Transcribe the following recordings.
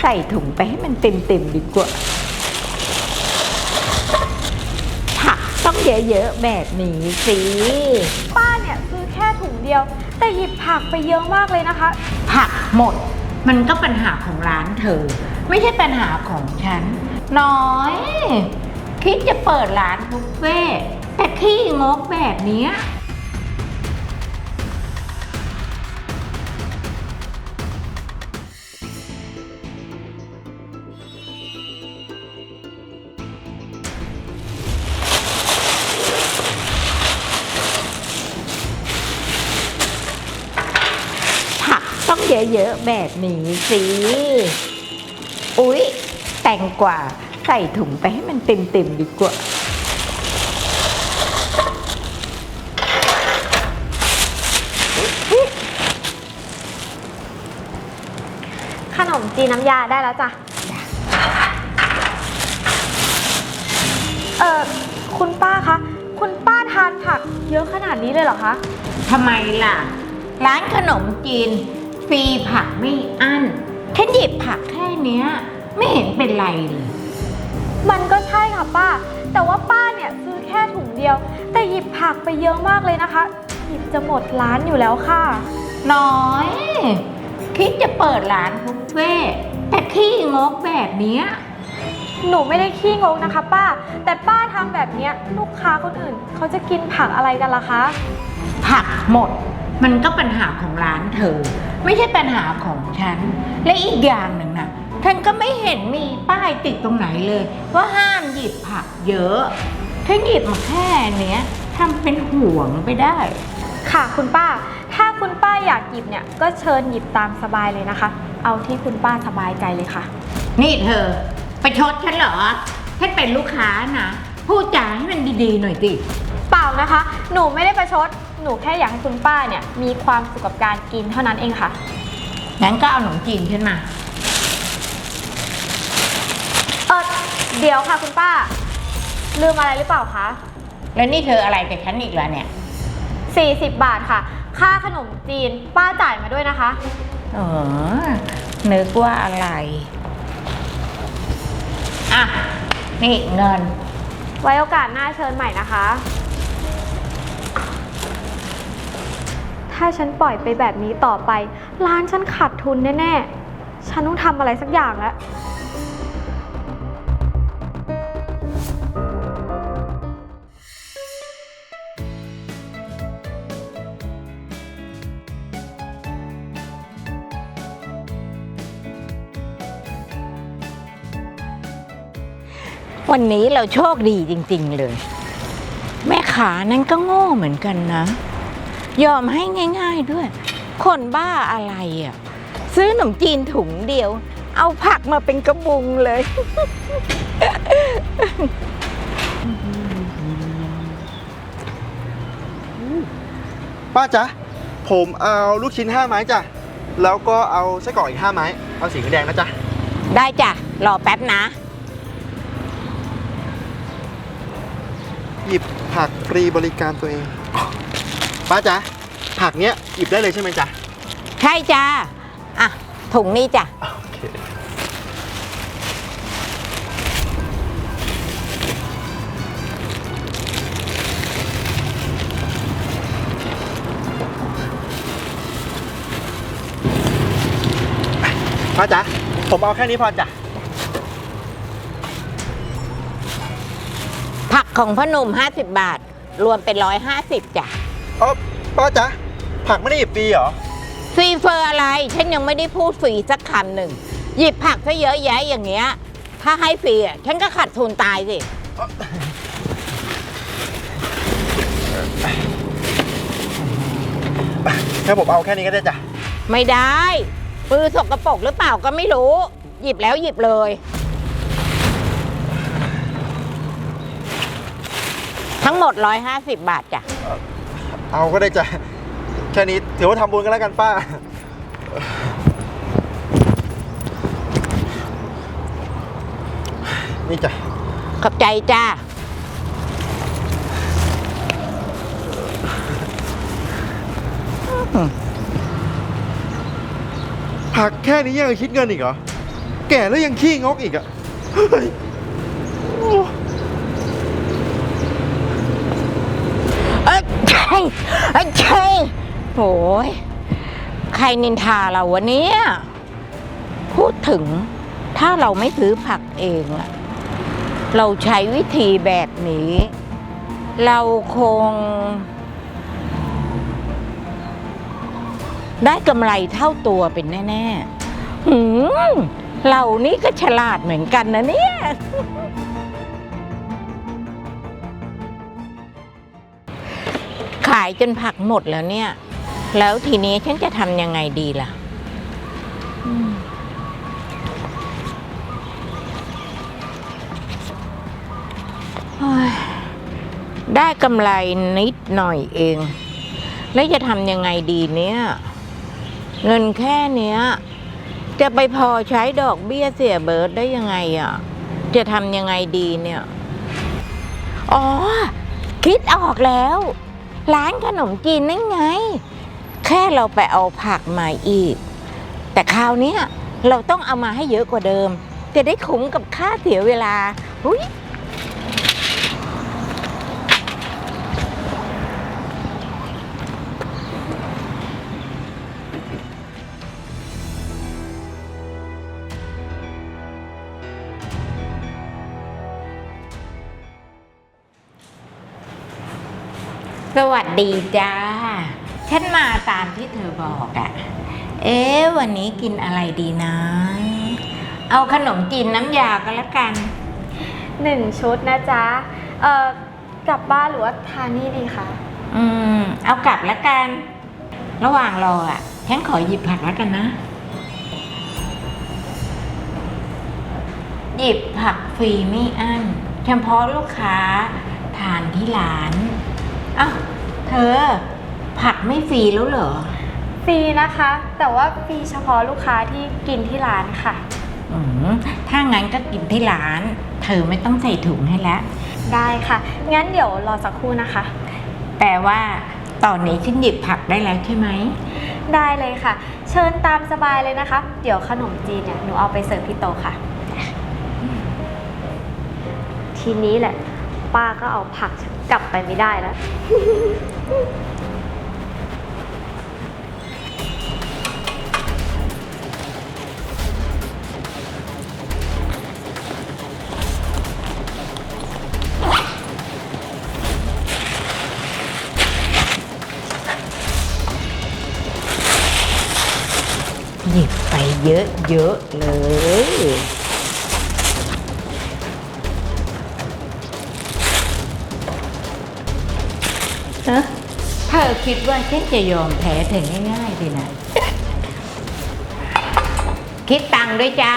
ใส่ถุงไปให้มันเต็มๆดีกว่าผักต้องเยอะๆแบบนี้สิ ป้าเนี่ยซื้อแค่ถุงเดียว แต่หยิบผักไปเยอะมากเลยนะคะ ผักหมด มันก็ปัญหาของร้านเธอ ไม่ใช่ปัญหาของฉัน น้อย คิดจะเปิดร้านบุฟเฟ่ต์แต่ขี้งกแบบเนี้ย เยอะๆแบบนี้สิ อุ๊ย แตงกวาใส่ถุงไปให้มันเต็มๆดีกว่า ขนมจีนน้ำยาได้แล้วจ้ะ เออคุณป้าคะ คุณป้าทานผักเยอะขนาดนี้เลยเหรอคะ ทำไมล่ะ ร้านขนมจีน ฟรีผักไม่อั้นแค่หยิบผักแค่เนี้ย ไม่เห็นเป็นไรเลย มันก็ใช่ค่ะป้า แต่ว่าป้าเนี่ยซื้อแค่ถุงเดียว แต่หยิบผักไปเยอะมากเลยนะคะ หยิบจะหมดร้านอยู่แล้วค่ะ น้อย คิดจะเปิดร้านบุฟเฟ่ต์แต่ขี้งกแบบเนี้ยหนูไม่ได้ขี้งกนะคะ ป้า แต่ป้าทำแบบเนี้ยลูกค้าคนอื่น เขาจะกินผักอะไรกันล่ะคะ ผักหมด มันก็ปัญหาของร้านเธอ ไม่ใช่ปัญหาของฉัน และอีกอย่างหนึ่งนะฉันก็ไม่เห็นมีป้ายติดตรงไหนเลย ว่าห้ามหยิบผักเยอะฉันหยิบมาแค่เนี้ยทำเป็นห่วงไปได้ ค่ะคุณป้า ถ้าคุณป้าอยากหยิบเนี่ย ก็เชิญหยิบตามสบายเลยนะคะ เอาที่คุณป้าสบายใจเลยค่ะ นี่เธอ ไปชดฉันเหรอฉันเป็นลูกค้านะพูดจาให้มันดีๆหน่อยสิเปล่านะคะ หนูไม่ได้ประชด หนูแค่อยากให้คุณป้าเนี่ยมีความสุขกับการกินเท่านั้นเองค่ะ งั้นก็เอาขนมจีนฉันมา เออเดี๋ยวค่ะคุณป้า ลืมอะไรหรือเปล่าคะ แล้วนี่เธออะไรกับฉันอีกแล้วเนี่ย 40 บาทค่ะ ค่าขนมจีนป้าจ่ายมาด้วยนะคะอ๋อนึกว่าอะไร อะ นี่เงิน ไว้โอกาสหน้าเชิญใหม่นะคะ ถ้าฉันปล่อยไปแบบนี้ต่อไป ร้านฉันขาดทุนแน่ๆ ฉันต้องทำอะไรสักอย่างแล้ว วันนี้เราโชคดีจริง ๆ เลย แม่ขานั้นก็โง่เหมือนกันนะ ยอมให้ง่าย ๆด้วย คนบ้าอะไรอะ ซื้อขนมจีนถุงเดียว เอาผักมาเป็นกระบุงเลย ป้าจ๊ะ ผมเอาลูกชิ้น5ไม้จ้ะ แล้วก็เอาไส้กรอกอีก5ไม้ เอาสีแดงนะจ๊ะ ได้จ้ะ รอแป๊บนะ หยิบผักฟรีบริการตัวเอง ป้าจ๊ะผักเนี้ยหยิบได้เลยใช่ไหมจ๊ะใช่จ้าอะถุงนี้จ้ะโอเคป้าจ๊ะผมเอาแค่นี้พอจ้ะผักของพ่อหนุ่ม50 บาท รวมเป็น 150จ้ะ เออป้าจ๊ะผักไม่ได้หยิบฟรีเหรอฟรีเฟอร์อะไร ฉันยังไม่ได้พูดฟรีสักคำหนึ่ง หยิบผักซะเยอะแยะอย่างเงี้ย ถ้าให้ฟรีอะฉันก็ขาดทุนตายสิงั้นผมเอาแค่นี้ก็ได้จ้ะไม่ได้มือสกรปรกหรือเปล่าก็ไม่รู้ หยิบแล้วหยิบเลย ทั้งหมด 150 บาทจ้ะ เอาก็ได้จ้ะแค่นี้ถือว่าทำบุญกันแล้วกันป้า นี่จ้ะขอบใจจ้า ผักแค่นี้ยังคิดเงินอีกเหรอ แก่แล้วยังขี้งกอีกอะเฮ้ยโอ้ เอ้ ยใช่เอ้ยใช่โอ้ยใครนินทาเราวะเนี่ยพูดถึงถ้าเราไม่ซื้อผักเองอะเราใช้วิธีแบบนี้ เราคง ได้กำไรเท่าตัวเป็นแน่ๆหืมเรานี่ก็ฉลาดเหมือนกันนะเนี่ยายจนผักหมดแล้วเนี่ย แล้วทีนี้ฉันจะทำยังไงดีล่ะได้กำไรนิดหน่อยเอง แล้วจะทำยังไงดีเนี่ย เงินแค่เนี้ย จะไปพอใช้ดอกเบี้ยเสียเบิร์ดได้ยังไงอะ จะทำยังไงดีเนี่ย อ๋อ คิดออกแล้ว ร้านขนมจีนนั่นไง แค่เราไปเอาผักมาอีก แต่คราวนี้เราต้องเอามาให้เยอะกว่าเดิม จะได้คุ้มกับค่าเสียเวลาหุย สวัสดีจ้า ฉันมาตามที่เธอบอกอะ่ะ เอ๊ะวันนี้กินอะไรดีนะ เอาขนมจีนน้ำยาก็แล้วกัน หนึ่งชุดนะจ๊ะ เอ่อกลับบ้านหรือว่าทานนี่ดีคะ อืม เอากลับแล้วกัน ระหว่างรออะ ฉันขอหยิบผักแล้วกันนะ หยิบผักฟรีไม่อั้นเฉพาะลูกค้าทานที่ร้าน อ้าวเธอ ผักไม่ฟรีแล้วเหรอ ฟรีนะคะ แต่ว่าฟรีเฉพาะลูกค้าที่กินที่ร้านค่ะ อืมถ้างั้นก็กินที่ร้าน เธอไม่ต้องใส่ถุงให้แล้ว ได้ค่ะ งั้นเดี๋ยวรอสักครู่นะคะ แปลว่า ตอนนี้ฉันหยิบผักได้แล้วใช่ไหม ได้เลยค่ะ เชิญตามสบายเลยนะคะ เดี๋ยวขนมจีนเนี่ยหนูเอาไปเสิร์ฟที่โต๊ะค่ะ ทีนี้แหละ ป้าก็เอาผักฉัน กลับไปไม่ได้แล้ว หยิบไปเยอะๆเลย เอ๊ะเธอคิดว่าฉันจะยอมแพ้เธอง่ายๆสินะคิดตังค์ด้วยจ้า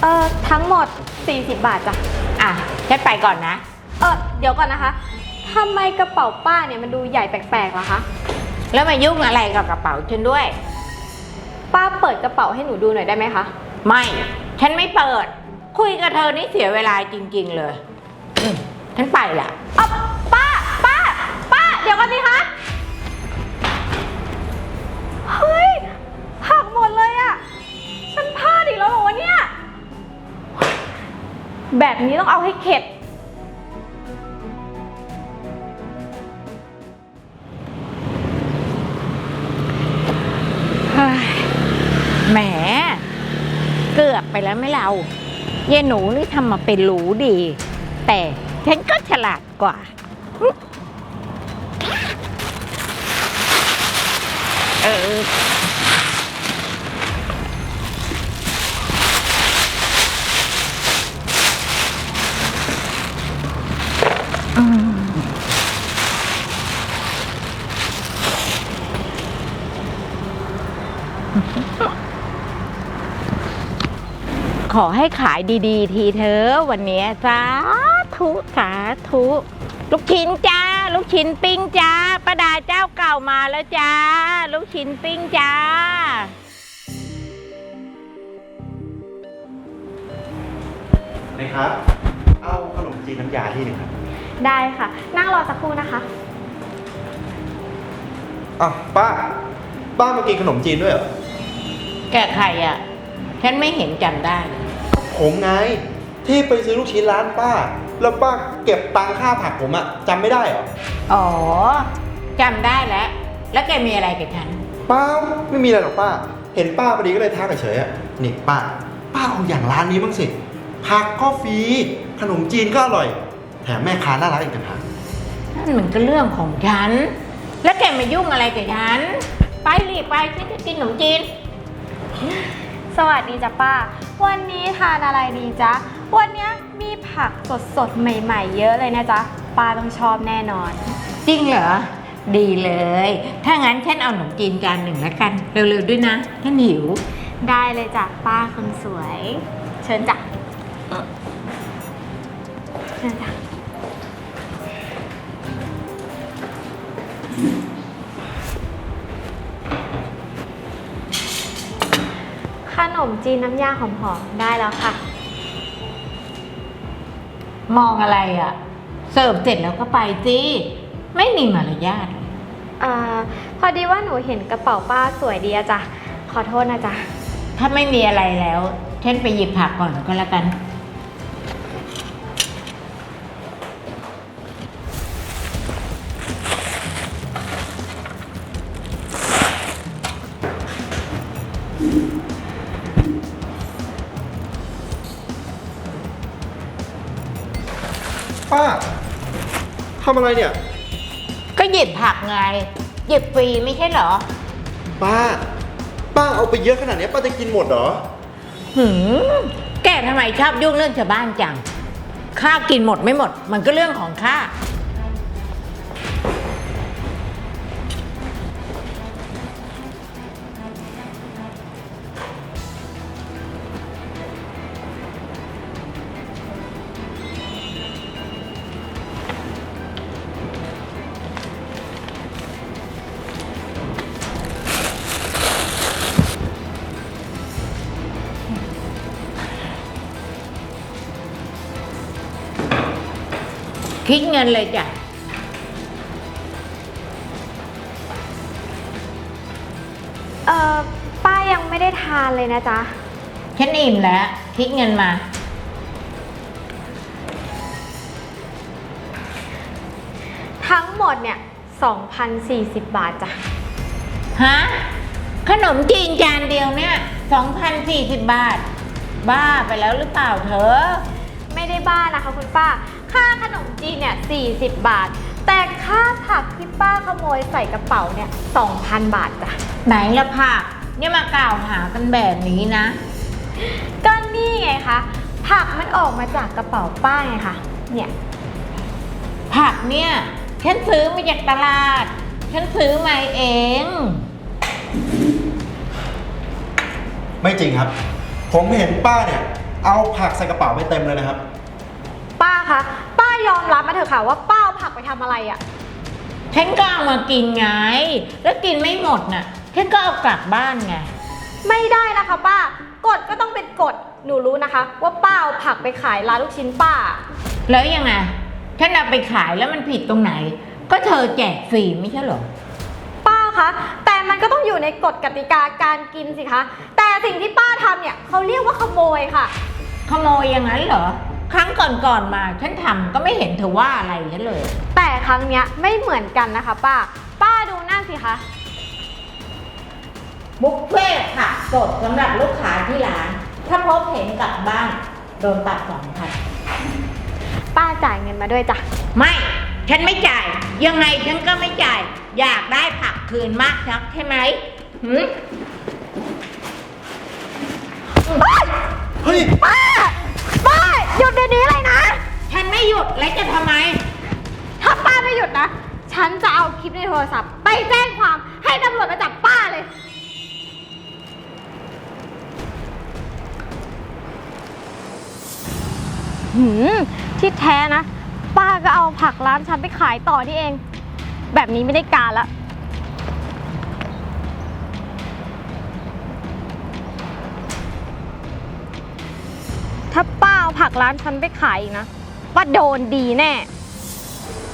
เอ่อทั้งหมด 40 บาทจ้ะ อะฉันไปก่อนนะ เออเดี๋ยวก่อนนะคะทำไมกระเป๋าป้าเนี่ยมันดูใหญ่แปลกๆล่ะคะ แล้วมายุ่งอะไรกับกระเป๋าฉันด้วย ป้าเปิดกระเป๋าให้หนูดูหน่อยได้ไหมคะ ไม่ ฉันไม่เปิด คุยกับเธอนี่เสียเวลาจริง ๆ เลยอืม ฉันไปละอะป้า ป้า ป้า เดี๋ยวก่อนสิคะ เฮ้ย หักหมดเลยอะฉันพลาดอีกแล้วเหรอวะเนี่ย แบบนี้ต้องเอาให้เข็ด เฮ้ยแหม เกือบไปแล้วไหม่เรา เยหนูนี่ทำมาเป็นรู้ดี แต่ ฉันก็ฉลาดกว่า เออ ขอให้ขายดี ๆ ทีเธอวันนี้ยสา ธุสาธุลูกชิ้นจ้า ลูกชิ้นปิ้งจ้าประดาเจ้าเก่ามาแล้วจ้า ลูกชิ้นปิ้งจ้า นะครับ เอาขนมจีนน้ำยาที่หนึ่งครับได้ค่ะ นั่งรอสักครู่นะคะ อะป้า ป้ามากินขนมจีนด้วยเหรอ แกใครอะ ฉันไม่เห็นจำได้เลยผมไง ที่ไปซื้อลูกชิ้นร้านป้า แล้วป้าเก็บตังค่าผักผมอะจำไม่ได้เหรออ๋อจำได้แล้ว แล้วแกมีอะไรกับฉัน เปล่าไม่มีอะไรหรอกป้า เห็นป้าพอดีก็เลยทักเฉยๆอะนี่ป้า ป้าเอาอย่างร้านนี้บ้างสิผักก็ฟรีขนมจีนก็อร่อย แถมแม่ค้าน่ารักอีกต่างหากนั่นมันก็เรื่องของฉัน แล้วแกมายุ่งอะไรกับฉัน ไปรีบไปฉันจะกินขนมจีน สวัสดีจ้ะป้า วันนี้ทานอะไรดีจ๊ะ วันเนี้ยมี ผักสดๆ ใหม่ๆ เยอะเลยนะจ๊ะป้าต้องชอบแน่นอน จริงเหรอ ดีเลย ถ้างั้นฉันเอาขนมจีนจานหนึ่งแล้วกัน เร็วๆด้วยนะฉันหิว ได้เลยจ้ะป้าคนสวย เชิญจ้ะเชิญจ้ะขนมจีนน้ำยาหอมๆได้แล้วค่ะ มองอะไรอะ่ะ เสิร์ฟเสร็จแล้วก็ไปสิไม่มีมารยาทอ่าพอดีว่าหนูเห็นกระเป๋าป้าสวยดีอะจ้ะ ขอโทษนะจ๊ะ ถ้าไม่มีอะไรแล้วฉันไปหยิบผักก่อนก็แล้วกัน ทำอะไรเนี่ย ก็หยิบผักไง หยิบฟรีไม่ใช่เหรอ ป้า ป้าเอาไปเยอะขนาดนี้ป้าจะกินหมดเหรอ หืม แกทำไมชอบยุ่งเรื่องชาวบ้านจัง ข้ากินหมดไม่หมด มันก็เรื่องของข้า คิดเงินเลยจ้ะเอ่อป้ายังไม่ได้ทานเลยนะจ๊ะ ฉันอิ่มแล้ว คิดเงินมา ทั้งหมดเนี่ย 2,040 บาทจ้ะ ฮะ ขนมจีนจานเดียวเนี่ย2,040 บาท บ้าไปแล้วหรือเปล่าเธอ ไม่ได้บ้านะคะคุณป้า ค่าขนมจีนเนี่ย 40 บาท แต่ค่าผักที่ป้าขโมยใส่กระเป๋าเนี่ย 2,000 บาทจ้ะ ไหนละผักเนี่ยมากล่าวหากันแบบนี้นะ ก็นี่ไงคะ ผักมันออกมาจากกระเป๋าป้าไงคะ เนี่ย ผักเนี่ยฉันซื้อมาจากตลาด ฉันซื้อมาเอง ไม่จริงครับ ผมเห็นป้าเนี่ย เอาผักใส่กระเป๋าไปเต็มเลยนะครับ ป้าคะ ป้ายอมรับมาเถอะค่ะว่าป้าเอาผักไปทำอะไรอะ่ะ ฉันก็เอามากินไง แล้วกินไม่หมดน่ะฉันก็เอากลับบ้านไง ไม่ได้นะคะ ป้ากฎก็ต้องเป็นกฎหนูรู้นะคะ ว่าป้าเอาผักไปขายร้านลูกชิ้นป้า แล้วยังไงฉันเอาไปขายแล้วมันผิดตรงไหน ก็เธอแจกฟรีไม่ใช่เหรอ ป้าคะแต่มันก็ต้องอยู่ในกฎกติกาการกินสิคะ แต่สิ่งที่ป้าทำเนี่ยเขาเรียกว่าขโมยค่ะ ขโมยอย่างนั้นเหรอ ครั้งก่อนๆมาฉันทำก็ไม่เห็นเธอว่าอะไรฉันเลย แต่ครั้งเนี้ยไม่เหมือนกันนะคะ ป้า ป้าดูนั่นสิคะ บุฟเฟ่ต์ผักสดสำหรับลูกค้าที่ร้าน ถ้าพบเห็นกลับบ้าน โดนตัดสองพันป้าจ่ายเงินมาด้วยจ้ะ ไม่ฉันไม่จ่าย ยังไงฉันก็ไม่จ่าย อยากได้ผักคืนมากนักใช่ไหมหืม เฮ้ย ป้าป้า หยุดเดี๋ยวนี้เลยนะ ฉันไม่หยุดแล้วจะทำไม ถ้าป้าไม่หยุดนะ ฉันจะเอาคลิปในโทรศัพท์ ไปแจ้งความให้ตำรวจมาจับป้าเลย หืม ที่แท้นะ ป้าก็เอาผักร้านฉันไปขายต่อที่เอง แบบนี้ไม่ได้การละ ผักร้านฉันไปขายอีกนะป้าโดนดีแน่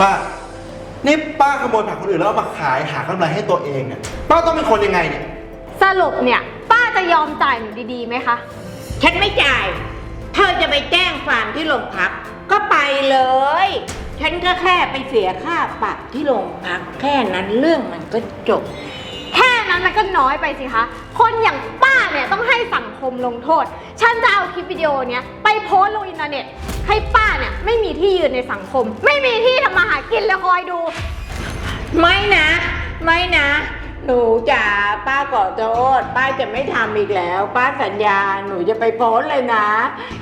ป้า นี่ป้าขโมยผักคนอื่นแล้วเอามาขายหากำไรให้ตัวเองเนี่ยป้าต้องเป็นคนยังไงเนี่ย สรุปเนี่ย ป้าจะยอมจ่ายหนูดีๆไหมคะ ฉันไม่จ่าย เธอจะไปแจ้งความที่โรงพัก ก็ไปเลย ฉันก็แค่ไปเสียค่าปรับที่โรงพัก แค่นั้นเรื่องมันก็จบแค่ นั้นมันก็น้อยไปสิคะ คนอย่างป้าเนี่ยต้องให้สังคมลงโทษ ฉันจะเอาคลิปวิดีโอเนี้ยไปโพสต์ลงอินเทอร์เน็ต ให้ป้าเนี่ยไม่มีที่ยืนในสังคม ไม่มีที่ทำมาหากินเลยคอยดู ไม่นะ ไม่นะ หนูจ๋าป้าขอโทษป้าจะไม่ทำอีกแล้ว ป้าสัญญาหนูจะไปโพสต์เลยนะ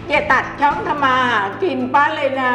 อย่าตัดช่องทำมาหากินป้าเลยนะ